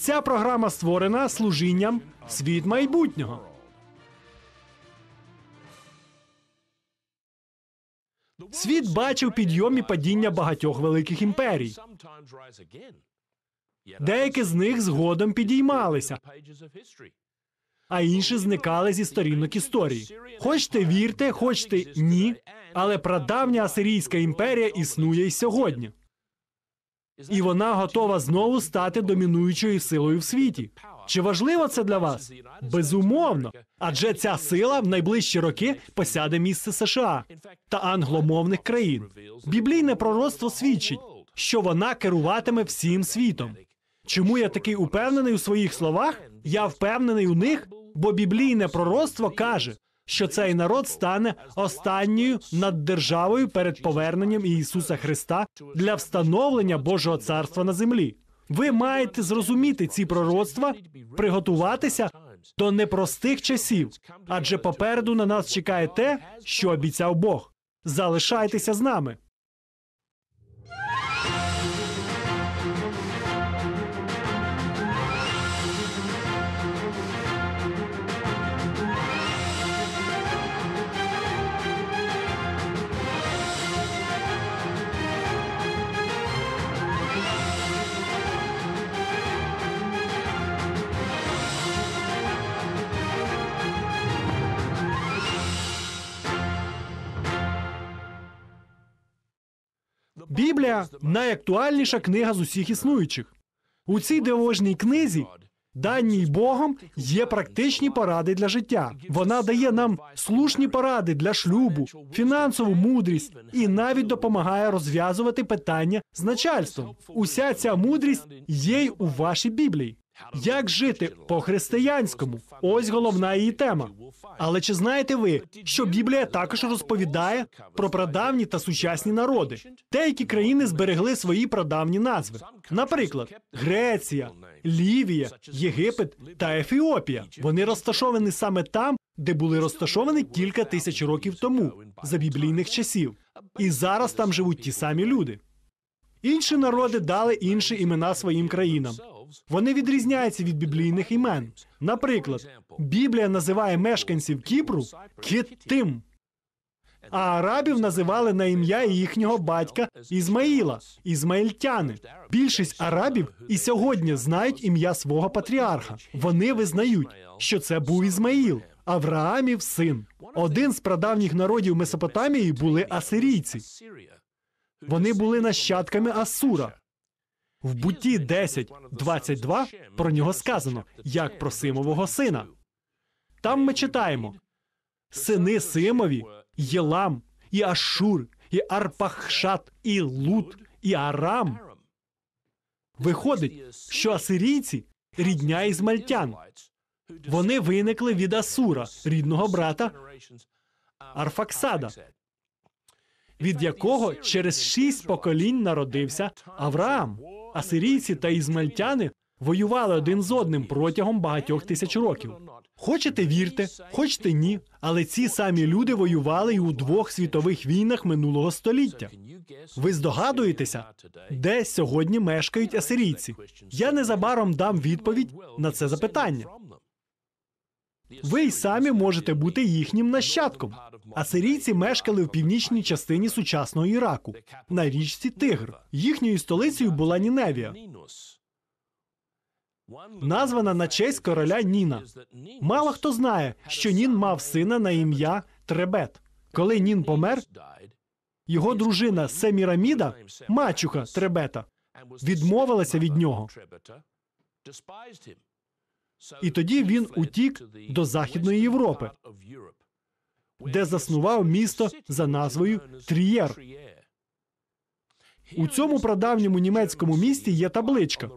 Ця програма створена служінням світ майбутнього. Світ бачив підйом і падіння багатьох великих імперій. Деякі з них згодом підіймалися, а інші зникали зі сторінок історії. Хочете вірте, хочете ні, але прадавня Асирійська імперія існує й сьогодні. І вона готова знову стати домінуючою силою в світі. Чи важливо це для вас? Безумовно, адже ця сила в найближчі роки посяде місце США та англомовних країн. Біблійне пророцтво свідчить, що вона керуватиме всім світом. Чому я такий упевнений у своїх словах? Я впевнений у них, бо біблійне пророцтво каже, що цей народ стане останньою наддержавою перед поверненням Ісуса Христа для встановлення Божого царства на землі. Ви маєте зрозуміти ці пророцтва, приготуватися до непростих часів, адже попереду на нас чекає те, що обіцяв Бог. Залишайтеся з нами. Біблія найактуальніша книга з усіх існуючих. У цій дивовижній книзі, даній Богом, є практичні поради для життя. Вона дає нам слушні поради для шлюбу, фінансову мудрість і навіть допомагає розв'язувати питання з начальством. Уся ця мудрість є й у вашій Біблії. Як жити по-християнському? Ось головна її тема. Але чи знаєте ви, що Біблія також розповідає про прадавні та сучасні народи? Деякі країни зберегли свої прадавні назви. Наприклад, Греція, Лівія, Єгипет та Ефіопія. Вони розташовані саме там, де були розташовані кілька тисяч років тому, за біблійних часів. І зараз там живуть ті самі люди. Інші народи дали інші імена своїм країнам. Вони відрізняються від біблійних імен. Наприклад, Біблія називає мешканців Кіпру Киттим, а арабів називали на ім'я їхнього батька Ізмаїла, ізмаїльтяни. Більшість арабів і сьогодні знають ім'я свого патріарха. Вони визнають, що це був Ізмаїл, Авраамів син. Один з прадавніх народів Месопотамії були асирійці. Вони були нащадками Асура. В бутті 10.22 про нього сказано як про Симового сина. Там ми читаємо сини Симові, Єлам, і Ашур, і Арпахшат, і Лут, і Арам. Виходить, що асирійці рідня ізмальтян. Вони виникли від Асура, рідного брата Арфаксада, від якого через шість поколінь народився Авраам. Асирійці та ізмальтяни воювали один з одним протягом багатьох тисяч років. Хочете вірте, хочете ні, але ці самі люди воювали й у двох світових війнах минулого століття. Ви здогадуєтеся, де сьогодні мешкають асирійці? Я незабаром дам відповідь на це запитання. Ви й самі можете бути їхнім нащадком. Асирійці мешкали в північній частині сучасного Іраку на річці Тигр. Їхньою столицею була Ніневія, названа на честь короля Ніна. Мало хто знає, що Нін мав сина на ім'я Требет. Коли Нін помер, його дружина Семіраміда, мачуха Требета, відмовилася від нього. І тоді він утік до Західної Європи, де заснував місто за назвою Трієр. У цьому прадавньому німецькому місті є табличка,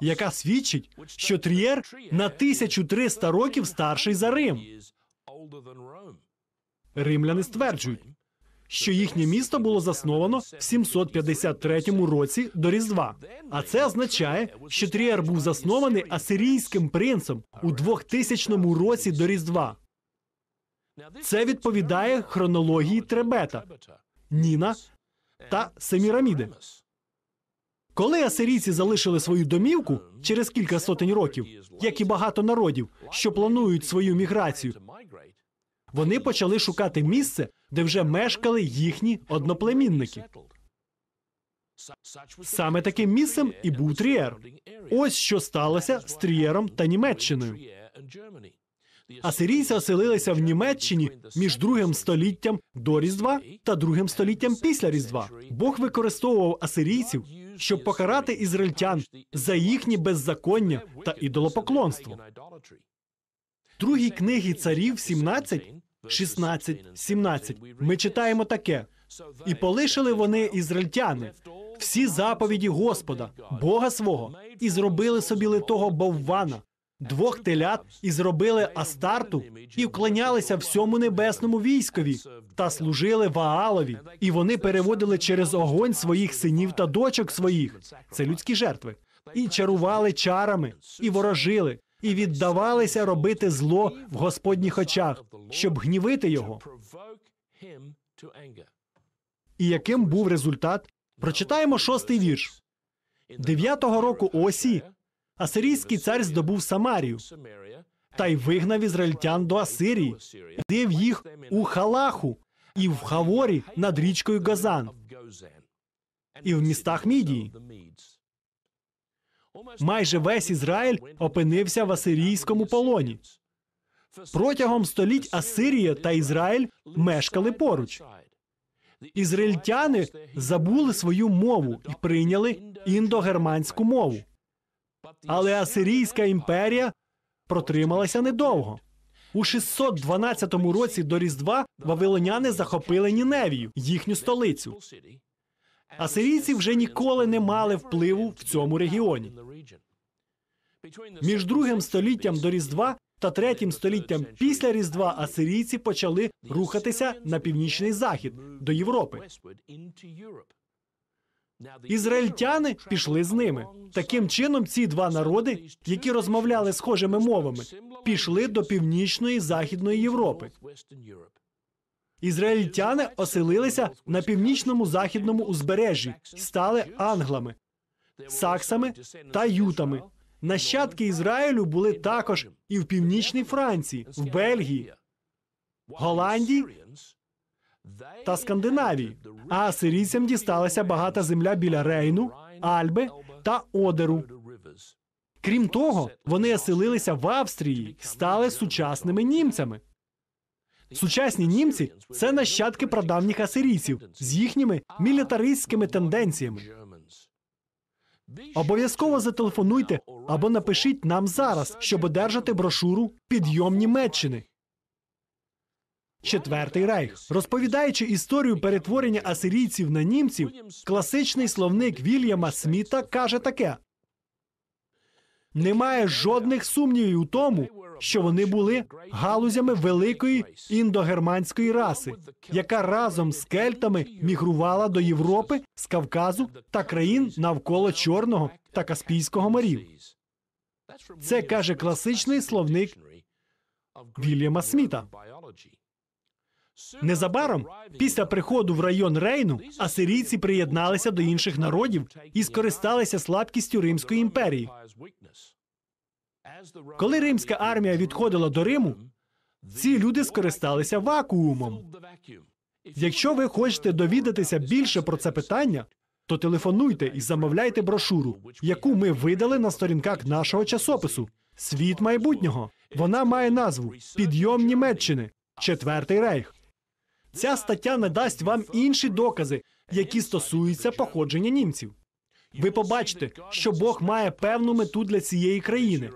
яка свідчить, що Трієр на 1300 років старший за Рим. Римляни стверджують, що їхнє місто було засновано в 753 році до Різдва. А це означає, що Трієр був заснований асирійським принцем у 2000 році до Різдва. Це відповідає хронології Требета, Ніна та Семіраміди. Коли асирійці залишили свою домівку через кілька сотень років, як і багато народів, що планують свою міграцію, вони почали шукати місце, де вже мешкали їхні одноплемінники. Саме таким місцем і був Трієр. Ось що сталося з Трієром та Німеччиною. Асирійці оселилися в Німеччині між другим століттям до Різдва та другим століттям після Різдва. Бог використовував асирійців, щоб покарати ізраїльтян за їхні беззаконня та ідолопоклонство. Другій книги царів 17, 16, 17 ми читаємо таке: і полишили вони ізраїльтяни всі заповіді Господа, Бога свого, і зробили собі литого боввана, двох телят, і зробили Астарту, і вклонялися всьому небесному військові, та служили Ваалові, і вони переводили через огонь своїх синів та дочок своїх. Це людські жертви, і чарували чарами, і ворожили, і віддавалися робити зло в Господніх очах, щоб гнівити його. І яким був результат? Прочитаємо шостий вірш. Дев'ятого року Осі асирійський цар здобув Самарію та й вигнав ізраїльтян до Асирії, див їх у Халаху і в Хаворі над річкою Газан, і в містах Мідії. Майже весь Ізраїль опинився в асирійському полоні. Протягом століть Асирія та Ізраїль мешкали поруч. Ізраїльтяни забули свою мову і прийняли індогерманську мову. Але Асирійська імперія протрималася недовго. У 612 році до Різдва вавилоняни захопили Ніневію, їхню столицю. Асирійці вже ніколи не мали впливу в цьому регіоні. Між другим століттям до Різдва та третім століттям після Різдва асирійці почали рухатися на північний захід до Європи. Ізраїльтяни пішли з ними. Таким чином, ці два народи, які розмовляли схожими мовами, пішли до північної західної Європи. Ізраїльтяни оселилися на північному західному узбережжі, стали англами, саксами та ютами. Нащадки Ізраїлю були також і в північній Франції, в Бельгії, Голландії та Скандинавії. А асирійцям дісталася багата земля біля Рейну, Альби та Одеру. Крім того, вони оселилися в Австрії стали сучасними німцями. Сучасні німці це нащадки прадавніх асирійців з їхніми мілітаристськими тенденціями. Обов'язково зателефонуйте або напишіть нам зараз, щоб одержати брошуру Підйом Німеччини. Четвертий рейх, розповідаючи історію перетворення асирійців на німців, класичний словник Вільяма Сміта каже таке: немає жодних сумнівів у тому, що вони були галузями великої індогерманської раси, яка разом з кельтами мігрувала до Європи з Кавказу та країн навколо Чорного та Каспійського морів. Це каже класичний словник Вільяма Сміта. Незабаром, після приходу в район Рейну, асирійці приєдналися до інших народів і скористалися слабкістю Римської імперії. Коли римська армія відходила до Риму, ці люди скористалися вакуумом. Якщо ви хочете довідатися більше про це питання, то телефонуйте і замовляйте брошуру, яку ми видали на сторінках нашого часопису Світ майбутнього. Вона має назву Підйом Німеччини, Четвертий рейх. Ця стаття не дасть вам інші докази, які стосуються походження німців. Ви побачите, що Бог має певну мету для цієї країни.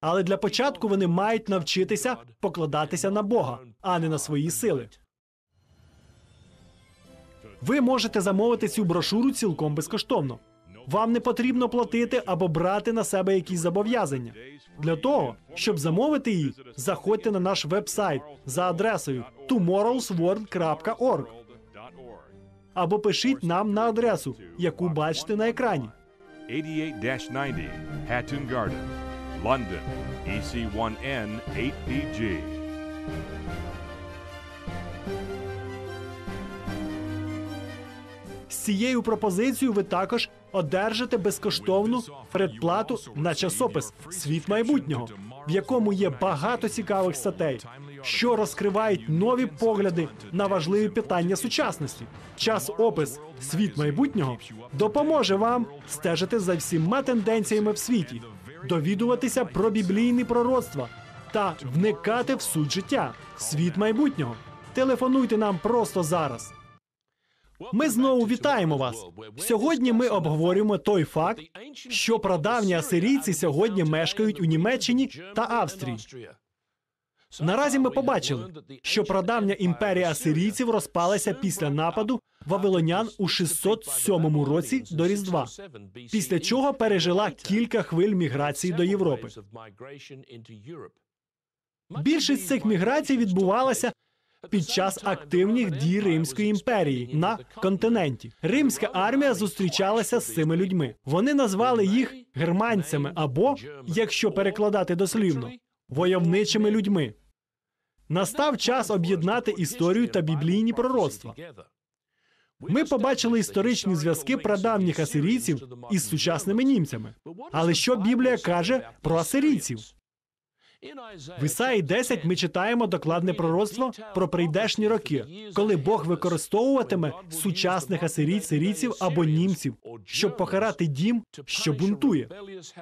Але для початку вони мають навчитися покладатися на Бога, а не на свої сили. Ви можете замовити цю брошуру цілком безкоштовно. Вам не потрібно платити або брати на себе якісь зобов'язання. Для того, щоб замовити її, заходьте на наш веб-сайт за адресою tomorrowsworld.org або пишіть нам на адресу, яку бачите на екрані. 88-90 Hatton Garden, London, EC1N 8PG. З цією пропозицією ви також одержите безкоштовну предплату на часопис Світ майбутнього, в якому є багато цікавих статей, що розкривають нові погляди на важливі питання сучасності. Час опис Світ майбутнього допоможе вам стежити за всіма тенденціями в світі, довідуватися про біблійні пророцтва та вникати в суть життя. Світ майбутнього. Телефонуйте нам просто зараз. Ми знову вітаємо вас. Сьогодні ми обговорюємо той факт, що прадавні асирійці сьогодні мешкають у Німеччині та Австрії. Наразі ми побачили, що прадавня імперія асирійців розпалася після нападу вавилонян у 607 році до Різдва, після чого пережила кілька хвиль міграції до Європи. Більшість цих міграцій відбувалася під час активних дій Римської імперії на континенті. Римська армія зустрічалася з цими людьми. Вони назвали їх германцями або, якщо перекладати дослівно, войовничими людьми. Настав час об'єднати історію та біблійні пророцтва. Ми побачили історичні зв'язки прадавніх асирійців із сучасними німцями. Але що Біблія каже про асирійців? В Ісаї 10 ми читаємо докладне пророцтво про прийдешні роки, коли Бог використовуватиме сучасних асирійців або німців, щоб покарати дім, що бунтує.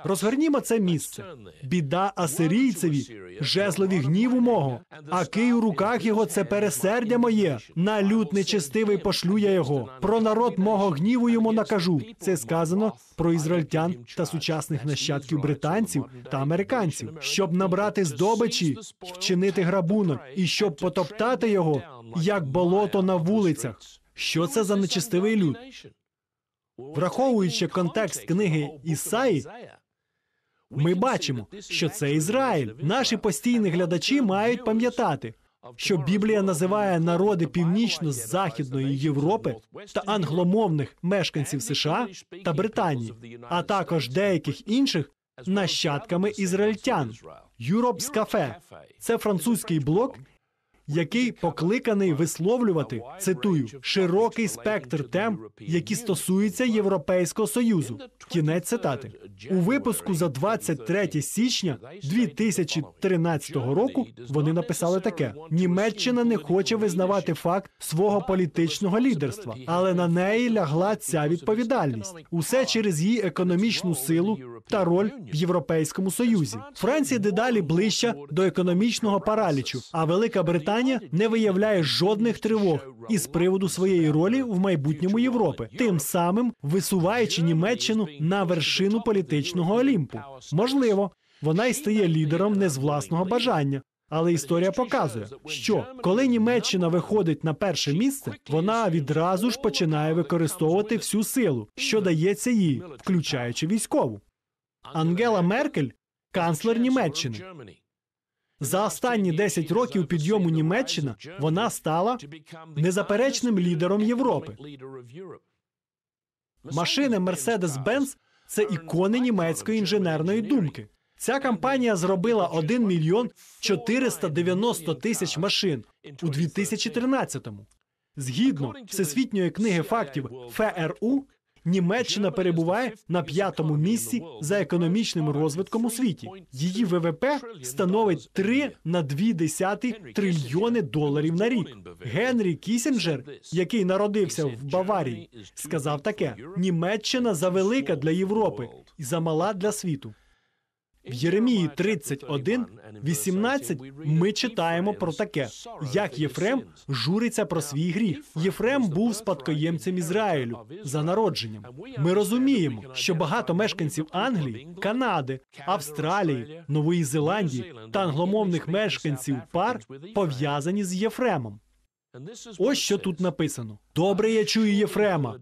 Розгорнімо це місце. Біда асирійцеві, жезлові гніву мого, а кий у руках його це пересердя моє. На люд нечестивий пошлю я його. Про народ мого гніву йому накажу. Це сказано про ізраїльтян та сучасних нащадків британців та американців, щоб набрати здобичі, вчинити грабунок, і щоб потоптати його, як болото на вулицях. Що це за нечестивий люд? Враховуючи контекст книги Ісаї, ми бачимо, що це Ізраїль. Наші постійні глядачі мають пам'ятати, що Біблія називає народи північно-західної Європи та англомовних мешканців США та Британії, а також деяких інших нащадками ізраїльтян. Юропс Кафе це французький блок, який покликаний висловлювати цитую широкий спектр тем, які стосуються Європейського союзу. Кінець цитати у випуску за 23 січня 2013 року. Вони написали таке: Німеччина не хоче визнавати факт свого політичного лідерства, але на неї лягла ця відповідальність. Усе через її економічну силу та роль в Європейському Союзі. Франція дедалі ближча до економічного паралічу, а Велика Британія не виявляє жодних тривог із приводу своєї ролі в майбутньому Європи, тим самим висуваючи Німеччину на вершину політичного олімпу. Можливо, вона й стає лідером не з власного бажання. Але історія показує, що коли Німеччина виходить на перше місце, вона відразу ж починає використовувати всю силу, що дається їй, включаючи військову. Ангела Меркель канцлер Німеччини. За останні 10 років підйому Німеччина вона стала незаперечним лідером Європи. Машини Mercedes-Benz – це ікони німецької інженерної думки. Ця компанія зробила 1 мільйон 490 тисяч машин у 2013-му. Згідно Всесвітньої книги фактів ФРУ, Німеччина перебуває на п'ятому місці за економічним розвитком у світі. Її ВВП становить 3 на 2 десяти трильйони доларів на рік. Генрі Кісінджер, який народився в Баварії, сказав таке: Німеччина завелика для Європи і замала для світу. В Єремії 31, 18 ми читаємо про таке, як Єфрем журиться про свій гріх. Єфрем був спадкоємцем Ізраїлю за народженням. Ми розуміємо, що багато мешканців Англії, Канади, Австралії, Нової Зеландії та англомовних мешканців пар пов'язані з Єфремом. Ось що тут написано: добре я чую Єфрема,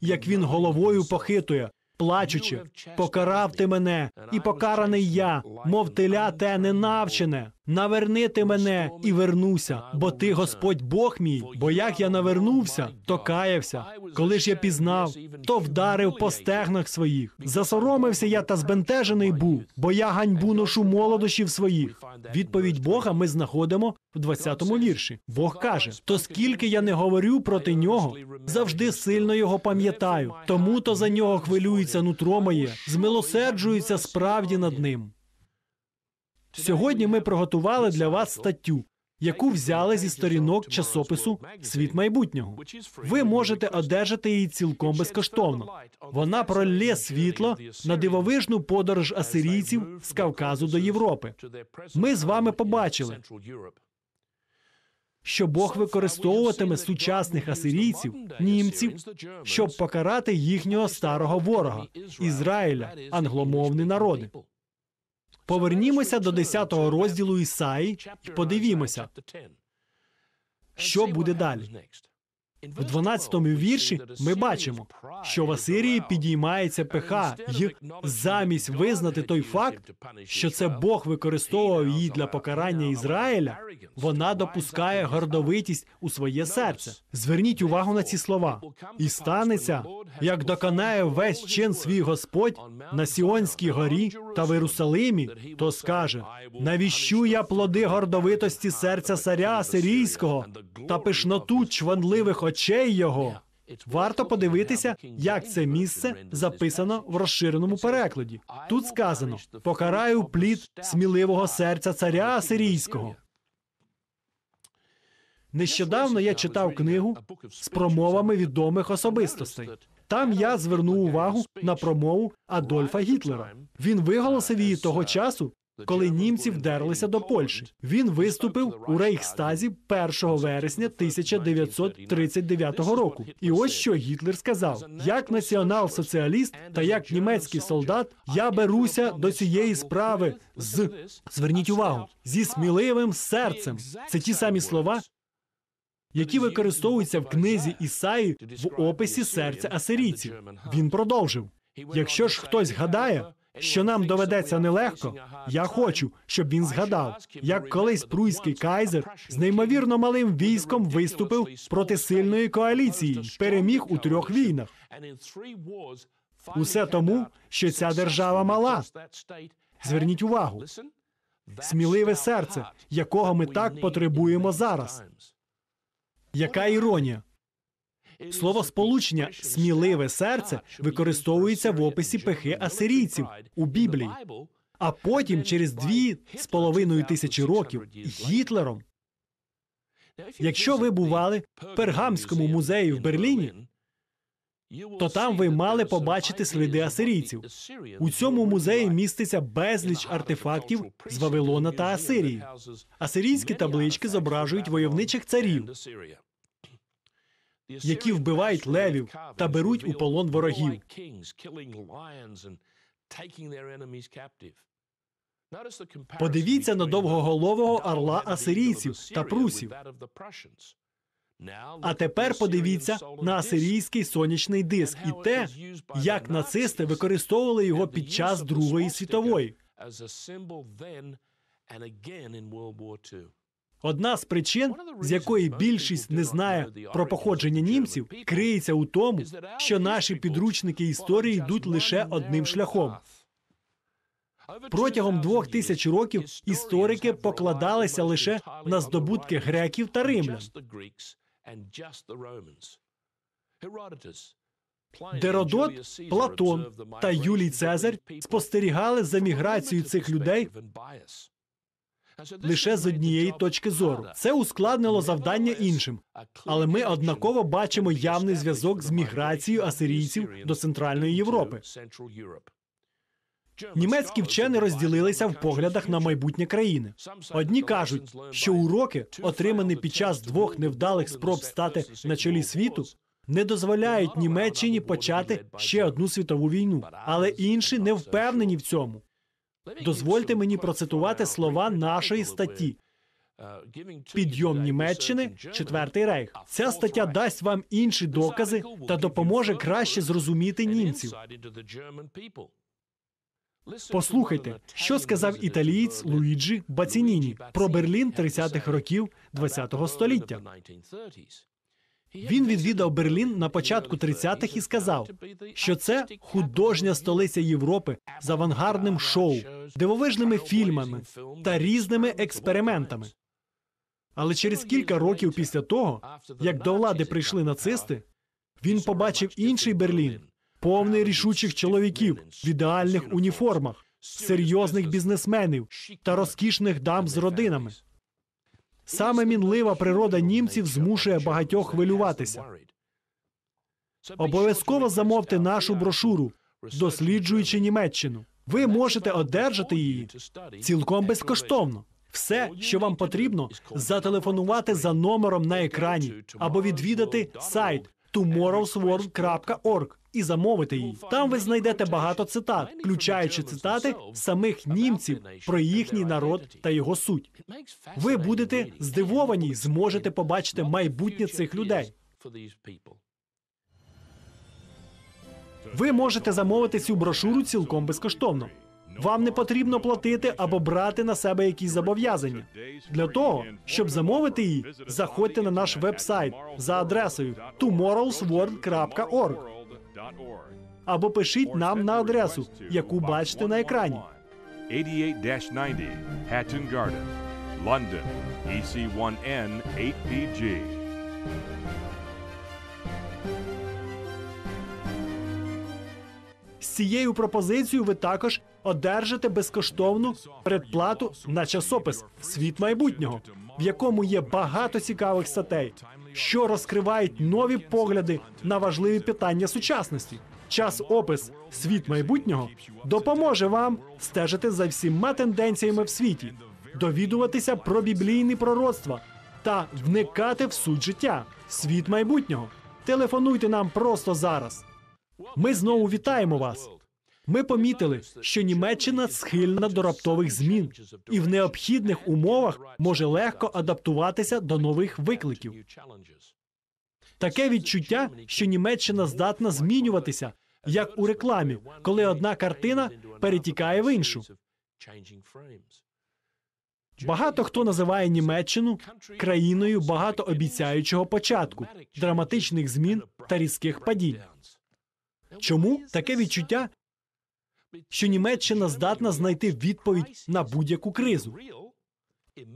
як він головою похитує, плачучи, покарав ти мене, і покараний я, мов теля те ненавчене. Наверни ти мене і вернуся, бо ти Господь Бог мій. Бо як я навернувся, то каявся. Коли ж я пізнав, то вдарив по стегнах своїх. Засоромився я та збентежений був, бо я ганьбу ношу молодощів своїх. Відповідь Бога ми знаходимо в 20-му вірші. Бог каже: то скільки я не говорю проти нього, завжди сильно його пам'ятаю. Тому то за нього хвилюється нутро моє, змилосерджується справді над ним. Сьогодні ми приготували для вас статтю, яку взяли зі сторінок часопису Світ майбутнього. Ви можете одержати її цілком безкоштовно. Вона пролє світло на дивовижну подорож асирійців з Кавказу до Європи. Ми з вами побачили, що Бог використовуватиме сучасних асирійців, німців, щоб покарати їхнього старого ворога Ізраїля, англомовні народи. Повернімося до 10-го розділу Ісаї і подивімося, що буде далі. В 12-му вірші ми бачимо, що в Асирії підіймається пеха, й замість визнати той факт, що це Бог використовував її для покарання Ізраїля, вона допускає гордовитість у своє серце. Зверніть увагу на ці слова. І станеться, як доконає весь чин свій Господь на Сіонській горі та в Єрусалимі, то скаже: навіщу я плоди гордовитості серця царя Асирійського та пишноту чванливих очей його. Варто подивитися, як це місце записано в розширеному перекладі. Тут сказано: покараю плід сміливого серця царя Асирійського. Нещодавно я читав книгу з промовами відомих особистостей. Там я звернув увагу на промову Адольфа Гітлера. Він виголосив її того часу, коли німці вдерлися до Польщі. Він виступив у Рейхстазі 1 вересня 1939 року. І ось що Гітлер сказав: як націонал-соціаліст та як німецький солдат, я беруся до цієї справи з зверніть увагу зі сміливим серцем. Це ті самі слова. Які використовуються в книзі Ісаї в описі серця асирійців. Він продовжив: якщо ж хтось гадає, що нам доведеться нелегко, я хочу, щоб він згадав, як колись пруйський кайзер з неймовірно малим військом виступив проти сильної коаліції, переміг у трьох війнах. Усе тому, що ця держава мала. Зверніть увагу, сміливе серце, якого ми так потребуємо зараз. Яка іронія? Слово сполучення сміливе серце використовується в описі пехи асирійців у Біблії. А потім, через дві з половиною тисячі років, Гітлером. Якщо ви бували в Пергамському музеї в Берліні, то там ви мали побачити сліди асирійців. У цьому музеї міститься безліч артефактів з Вавилона та Асирії. Асирійські таблички зображують войовничих царів, які вбивають левів та беруть у полон ворогів. Подивіться на довгоголового орла асирійців та прусів. А тепер подивіться на асирійський сонячний диск і те, як нацисти використовували його під час Другої світової. Одна з причин, з якої більшість не знає про походження німців, криється у тому, що наші підручники історії йдуть лише одним шляхом. Протягом двох тисяч років історики покладалися лише на здобутки греків та римлян. Деродот, Платон та Юлій Цезарь спостерігали за міграцією цих людей лише з однієї точки зору. Це ускладнило завдання іншим, але ми однаково бачимо явний зв'язок з міграцією асирійців до Центральної Європи. Німецькі вчені розділилися в поглядах на майбутнє країни. Одні кажуть, що уроки, отримані під час двох невдалих спроб стати на чолі світу, не дозволяють Німеччині почати ще одну світову війну, але інші не впевнені в цьому. Дозвольте мені процитувати слова нашої статті. Підйом Німеччини, Четвертий рейх. Ця стаття дасть вам інші докази та допоможе краще зрозуміти німців. Послухайте, що сказав італієць Луїджі Бацініні про Берлін 30-х років ХХ століття. Він відвідав Берлін на початку 30-х і сказав, що це художня столиця Європи з авангардним шоу, дивовижними фільмами та різними експериментами. Але через кілька років після того, як до влади прийшли нацисти, він побачив інший Берлін, повний рішучих чоловіків в ідеальних уніформах, серйозних бізнесменів та розкішних дам з родинами. Саме мінлива природа німців змушує багатьох хвилюватися. Обов'язково замовте нашу брошуру, досліджуючи Німеччину. Ви можете одержати її цілком безкоштовно. Все, що вам потрібно, зателефонувати за номером на екрані або відвідати сайт tomorrowsworld.org і замовити її. Там ви знайдете багато цитат, включаючи цитати самих німців про їхній народ та його суть. Ви будете здивовані, зможете побачити майбутнє цих людей. Ви можете замовити цю брошуру цілком безкоштовно. Вам не потрібно платити або брати на себе якісь зобов'язання. Для того, щоб замовити її, заходьте на наш веб-сайт за адресою tomorrowsworld.org або пишіть нам на адресу, яку бачите на екрані. 88-90 Hatton Garden, London, E EC1N 8PG. З цією пропозицією ви також одержите безкоштовну предплату на часопис Світ майбутнього, в якому є багато цікавих статей, що розкривають нові погляди на важливі питання сучасності. Час опис Світ майбутнього допоможе вам стежити за всіма тенденціями в світі, довідуватися про біблійні пророцтва та вникати в суть життя. Світ майбутнього. Телефонуйте нам просто зараз. Ми знову вітаємо вас. Ми помітили, що Німеччина схильна до раптових змін і в необхідних умовах може легко адаптуватися до нових викликів. Таке відчуття, що Німеччина здатна змінюватися, як у рекламі, коли одна картина перетікає в іншу. Багато хто називає Німеччину країною багатообіцяючого початку, драматичних змін та різких падінь. Чому таке відчуття, що Німеччина здатна знайти відповідь на будь-яку кризу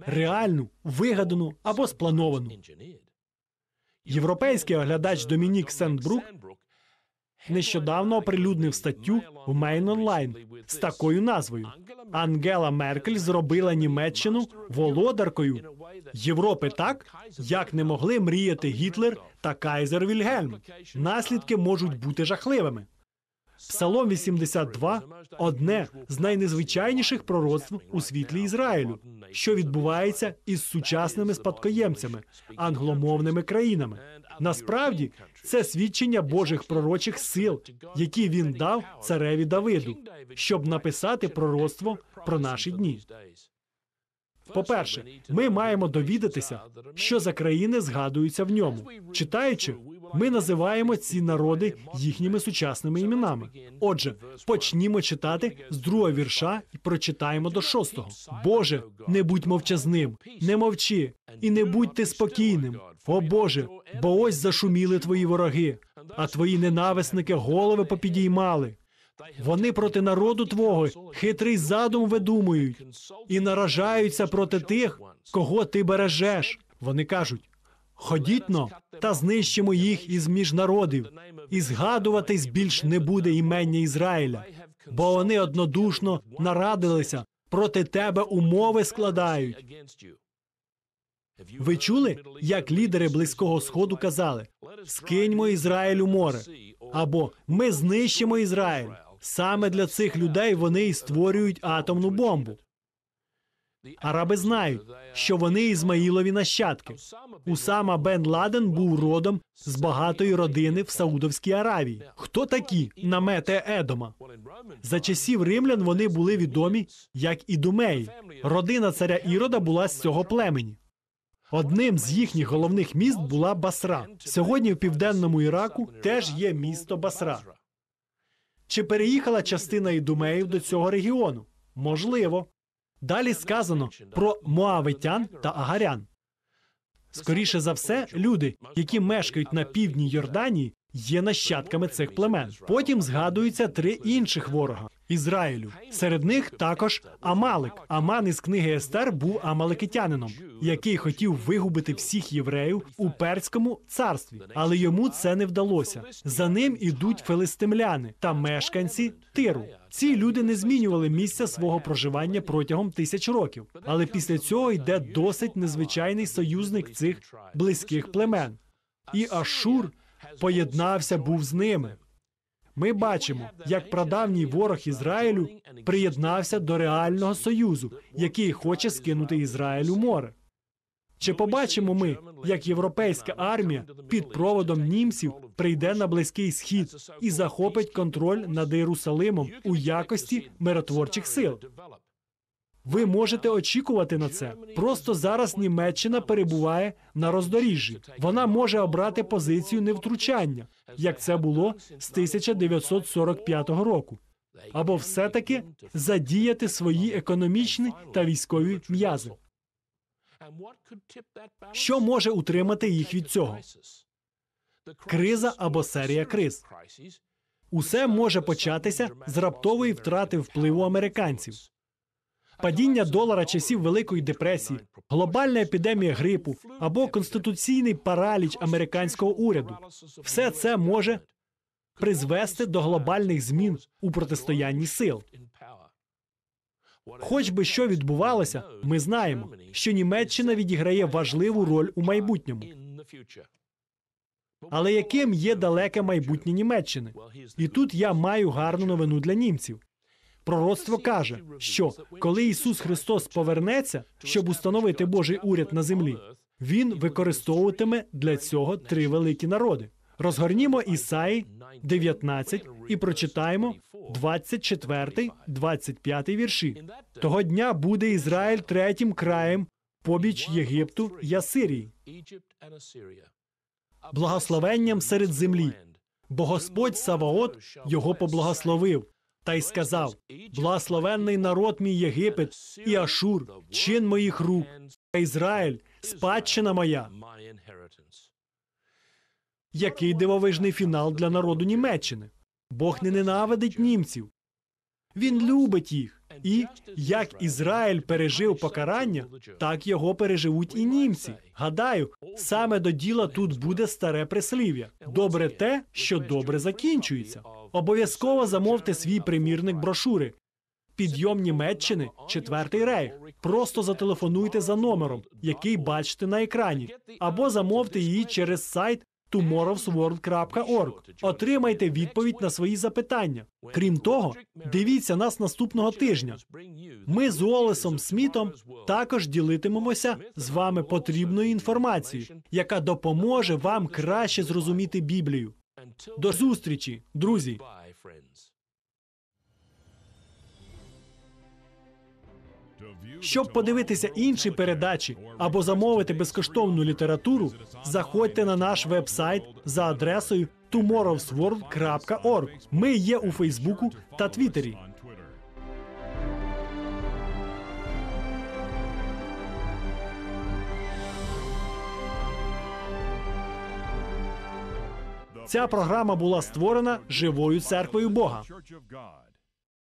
реальну, вигадану або сплановану? Європейський оглядач Домінік Сендбрук нещодавно оприлюднив статтю в Main Online з такою назвою Ангела Меркель зробила Німеччину володаркою Європи так, як не могли мріяти Гітлер та Кайзер Вільгельм. Наслідки можуть бути жахливими. Псалом 82 – одне з найнезвичайніших пророцтв у світлі Ізраїлю, що відбувається із сучасними спадкоємцями, англомовними країнами. Насправді це свідчення Божих пророчих сил, які він дав цареві Давиду, щоб написати пророцтво про наші дні. По-перше, ми маємо довідатися, що за країни згадуються в ньому. Читаючи, ми називаємо ці народи їхніми сучасними іменами. Отже, почнімо читати з другого вірша і прочитаємо до шостого. Боже, не будь мовчазним, не мовчи, і не будьте спокійним. О Боже, бо ось зашуміли твої вороги, а твої ненависники голови попідіймали. Вони проти народу твого хитрий задум видумують і наражаються проти тих, кого ти бережеш. Вони кажуть: ходіть но та знищимо їх із між народів, і згадуватись більш не буде імення Ізраїля, бо вони однодушно нарадилися проти тебе умови складають. Ви чули, як лідери близького сходу казали: скиньмо Ізраїль у море або ми знищимо Ізраїль. Саме для цих людей вони і створюють атомну бомбу. Араби знають, що вони Ізмаїлові нащадки. Усама Бен Ладен був родом з багатої родини в Саудовській Аравії. Хто такі намети Едома? За часів римлян вони були відомі як ідумеї. Родина царя Ірода була з цього племені. Одним з їхніх головних міст була Басра. Сьогодні в південному Іраку теж є місто Басра. Чи переїхала частина ідумеїв до цього регіону? Можливо. Далі сказано про моавитян та агарян. Скоріше за все, люди, які мешкають на півдні Йорданії, є нащадками цих племен. Потім згадуються три інших ворога Ізраїлю. Серед них також Амалик. Аман із книги Естер був амаликитянином, який хотів вигубити всіх євреїв у перському царстві, але йому це не вдалося. За ним ідуть филистимляни та мешканці Тиру. Ці люди не змінювали місця свого проживання протягом тисяч років. Але після цього йде досить незвичайний союзник цих близьких племен. І Ашур поєднався був з ними. Ми бачимо, як прадавній ворог Ізраїлю приєднався до реального союзу, який хоче скинути Ізраїлю море. Чи побачимо ми, як європейська армія під проводом німців прийде на близький схід і захопить контроль над Єрусалимом у якості миротворчих сил? Ви можете очікувати на це. Просто зараз Німеччина перебуває на роздоріжжі. Вона може обрати позицію невтручання, як це було з 1945 року, або все-таки задіяти свої економічні та військові м'язи. Що може утримати їх від цього? Криза або серія криз. Усе може початися з раптової втрати впливу американців. Падіння долара часів Великої депресії, глобальна епідемія грипу або конституційний параліч американського уряду все це може призвести до глобальних змін у протистоянні сил. Хоч би що відбувалося, ми знаємо, що Німеччина відіграє важливу роль у майбутньому. Але яким є далеке майбутнє Німеччини? І тут я маю гарну новину для німців. Пророцтво каже, що коли Ісус Христос повернеться, щоб установити Божий уряд на землі, Він використовуватиме для цього три великі народи. Розгорнімо Ісаї 19 і прочитаємо 24, 25 вірші. Того дня буде Ізраїль третім краєм побіч Єгипту й Асирії, благословенням серед землі, бо Господь Саваот його поблагословив. Та й сказав: Благословенний народ мій Єгипет і Ашур, чин моїх рук, а Ізраїль, спадщина моя. Який дивовижний фінал для народу Німеччини. Бог не ненавидить німців. Він любить їх. І як Ізраїль пережив покарання, так його переживуть і німці. Гадаю, саме до діла тут буде старе прислів'я. Добре те, що добре закінчується. Обов'язково замовте свій примірник брошури. Підйом Німеччини, четвертий рейх. Просто зателефонуйте за номером, який бачите на екрані, або замовте її через сайт tomorrowsworld.org. Отримайте відповідь на свої запитання. Крім того, дивіться нас наступного тижня. Ми з Уоллесом Смітом також ділитимемося з вами потрібною інформацією, яка допоможе вам краще зрозуміти Біблію. До зустрічі, друзі. Щоб подивитися інші передачі або замовити безкоштовну літературу, заходьте на наш веб-сайт за адресою tomorrowsworld.org. Ми є у Фейсбуку та Твіттері. Ця програма була створена живою церквою Бога.